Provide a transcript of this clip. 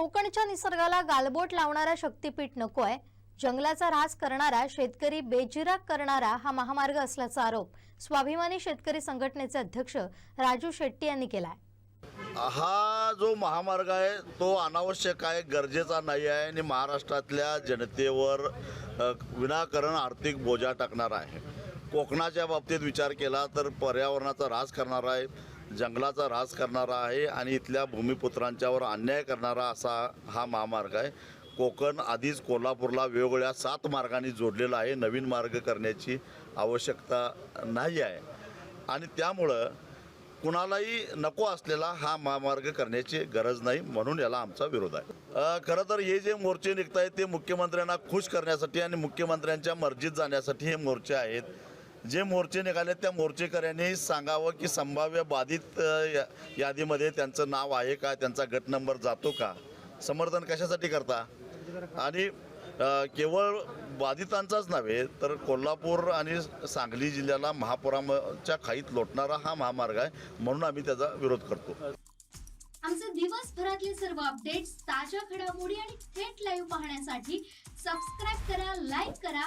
कोकणच्या निसर्गाला गालबोट लावणारा शक्तीपीठ नकोय जंगलाचा ऱ्हास करणारा शेतकरी बेजिराग करणारा हा महामार्ग असल्याचा आरोप स्वाभिमानी शेतकरी संघटनेचे अध्यक्ष राजू शेट्टी यांनी केलाय. हा जो महामार्ग आहे तो अनावश्यक आहे गरजेचा नाही आहे आणि महाराष्ट्रातल्या जनतेवर विनाकारण आर्थिक बोजा टाकणार आहे. कोकणाच्या बाबतीत विचार केला तर पर्यावरणाचा ऱ्हास करणार आहे. जंगलाचा ऱ्हास करणारा आहे आणि इथल्या भूमिपुत्रांच्यावर अन्याय करणारा असा हा महामार्ग आहे. कोकण आधीच कोल्हापूरला वेगवेगळ्या सात मार्गांनी जोडलेला आहे. नवीन मार्ग करण्याची आवश्यकता नाही आहे. आणि त्यामुळं कुणालाही नको असलेला हा महामार्ग करण्याची गरज नाही म्हणून याला आमचा विरोध आहे. खरं तर हे जे मोर्चे निघत आहेत ते मुख्यमंत्र्यांना खुश करण्यासाठी आणि मुख्यमंत्र्यांच्या मर्जीत जाण्यासाठी हे मोर्चे आहेत. जे मोर्चे निघाले त्या मोर्चेकऱ्यांनी सांगावं की संभाव्य बाधित या- यादीमध्ये त्यांचं नाव आहे का? त्यांचा गट नंबर जातो का? समर्थन कशासाठी करता? आणि केवळ बाधितांचाच नव्हे तर कोल्हापूर आणि सांगली जिल्ह्याला महापुराच्या खाईत लोटणारा हा महामार्ग आहे म्हणून आम्ही त्याचा विरोध करतो. आमचे दिवसभरातले सर्व अपडेट्स ताज्या घडामोडी आणि थेट लाईव्ह पाहण्यासाठी सबस्क्राईब करा लाईक करा